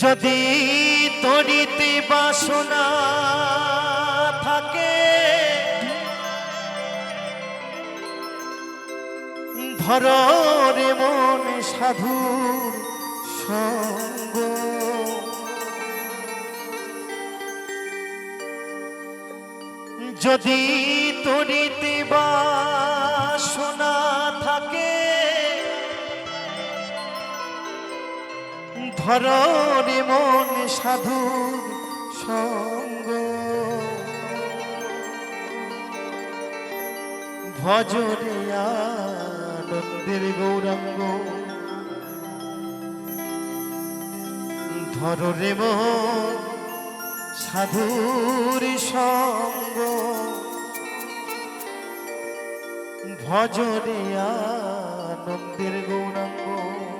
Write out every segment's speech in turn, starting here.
যদি তরিতে বাসনা থাকে ধর মন সাধুর সঙ্গ। যদি তরিতে বাসনা ধর রে মন সাধুর সঙ্গ। আনন্দের গৌরাঙ্গ। ধর রে মন সাধুর সঙ্গ। ভজরে আনন্দের গৌরাঙ্গ।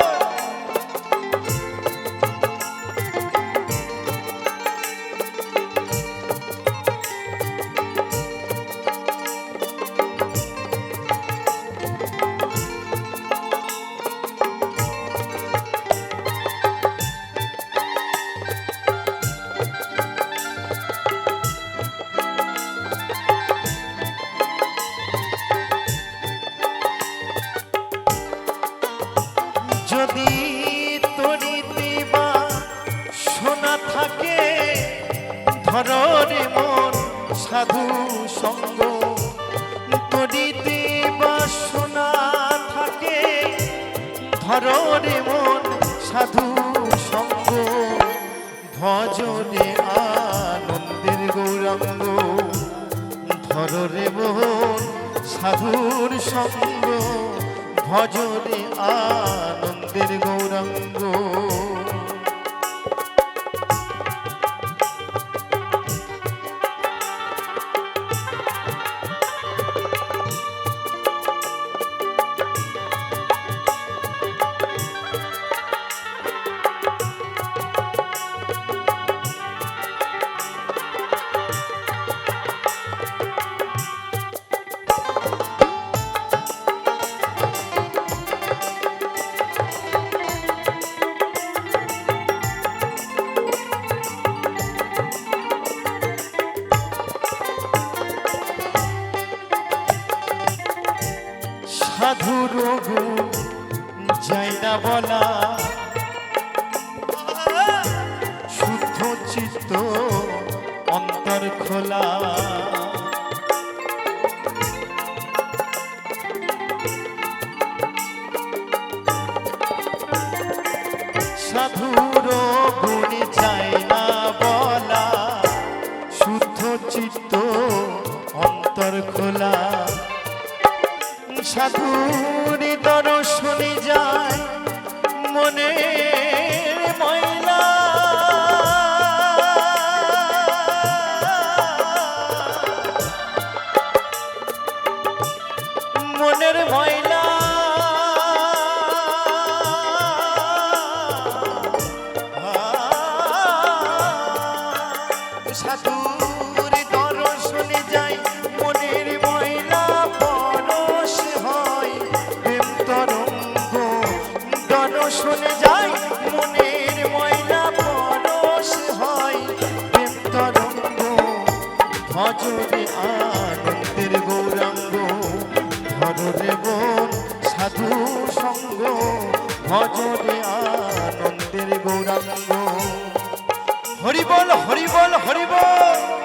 ধরে মন সাধু সঙ্গ ভজনে আনন্দের গৌরাঙ্গ ধরে মোহন সাধুর সঙ্গ ভজনে আনন্দের গৌরাঙ্গ। সাধুর দর্শনে যায় মনে ময়লা। মনের ময়লা দর্শনে যাই, মনের ময়লা পরশ হয়। প্রেম তরঙ্গ ভজরে আনন্দের গৌরাঙ্গ। ধরে বোন, সাধু সঙ্গ ভজরে আনন্দের গৌরাঙ্গ। হরিবল হরিবল হরিবল!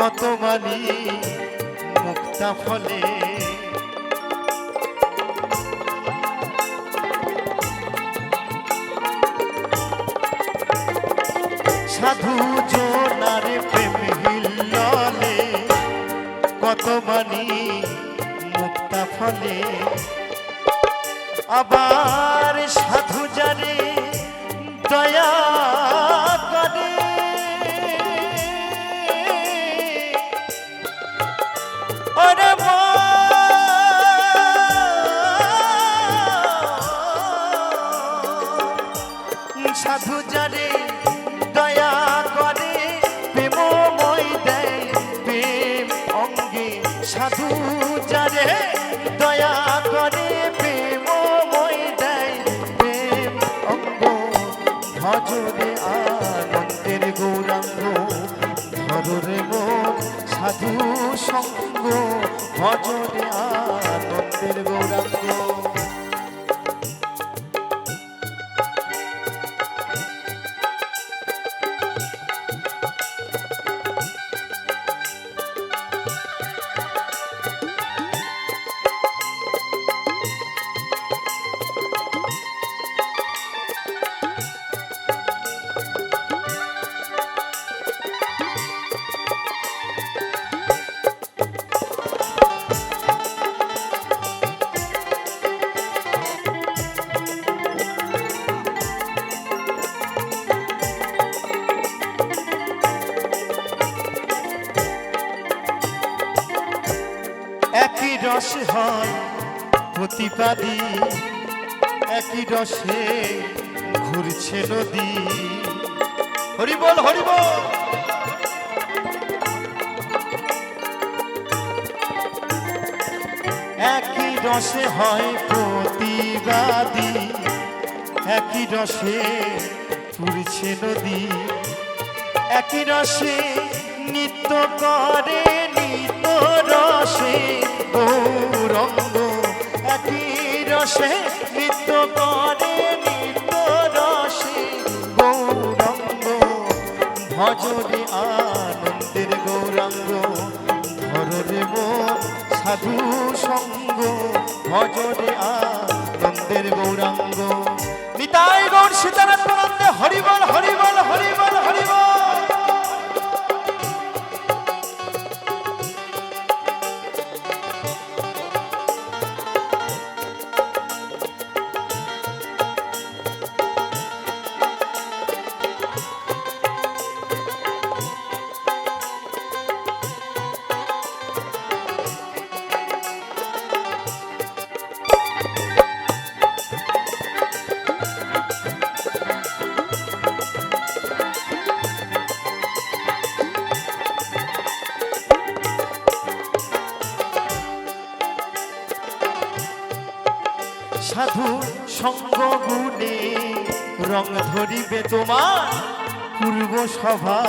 কত মুক্তা ফলে। সাধু জোনারে প্রেম হিল্ললে কত মুক্তা ফলে। আবার সাধু জানে দয়া সাধু যারে দয়া করে, প্রেমময় দেয়, প্রেম অঙ্গে সাধু যারে দয়া করে, প্রেমময় দেয়, প্রেম অঙ্গ ভজরে আনন্দের গৌরাঙ্গ ধরে মন সাধু সঙ্গ ভজরে আনন্দের গৌরাঙ্গ। হয় একই রসে ঘুরছে নদী। হরিবল হরিবল! একই রসে হয় প্রতিবাদী, একই রসে ঘুরছে নদী। একই রসে নিত্য করে রসে, নিত্য করে, নিত্য রসে। গৌরঙ্গ ভজরে আনন্দের গৌরাঙ্গ ধরে সাধু সঙ্গ ভজরে আনন্দের গৌরাঙ্গ। নিতাই গৌর হরিবল হরিবল হরিবল হরিবল। সাধু সঙ্গ গুণে রং ধরিবে তোমার পূর্ব সভা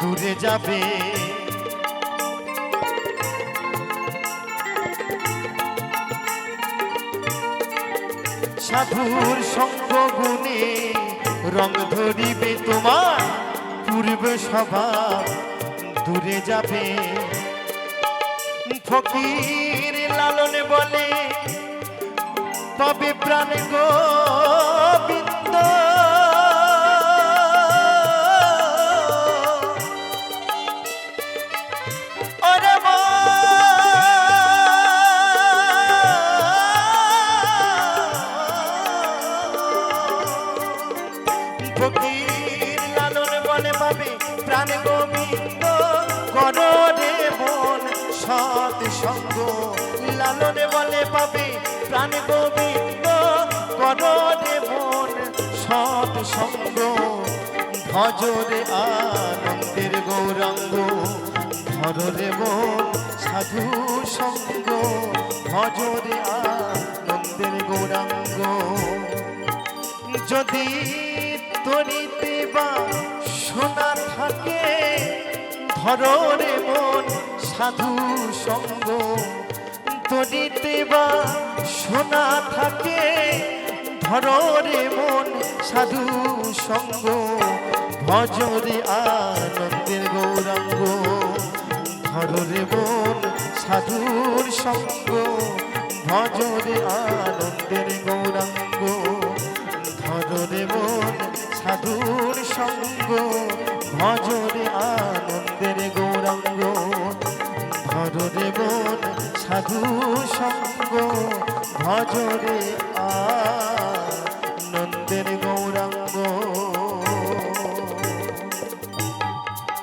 দূরে যাবে। সাধুর সঙ্গ গুণে রং ধরিবে তোমার পূর্ব সভা দূরে যাবে। ফকির লালনে বলে তবে প্রাণ গোবিন্দ। ফকির লালন বলে পাবে প্রাণ গোবিন্দ। কররে মন সৎ সঙ্গ লালনে বলে পাবে প্রাণ গোবিন্দ কররে মন সৎ সঙ্গ। ভজরে আনন্দের গৌরাঙ্গ, ধরে মন সাধু সঙ্গ। ভজরে আনন্দের গৌরাঙ্গ। যদি তরিতে বা সোনা থাকে, ধরে মন সাধু সঙ্গ। তরিতে বা সোনা থাকে। ধরে মন সাধু সঙ্গ, ভজরে আনন্দের গৌরাঙ্গ। ধরে মন সাধুর সঙ্গ, ভজরে আনন্দের গৌরাঙ্গ। ধরে মন সাধুর সঙ্গ, ভজরে আনন্দের গৌরাঙ্গ। ধরে মন সাধু সঙ্গ ভজরে আ নন্দের গৌরাঙ্গ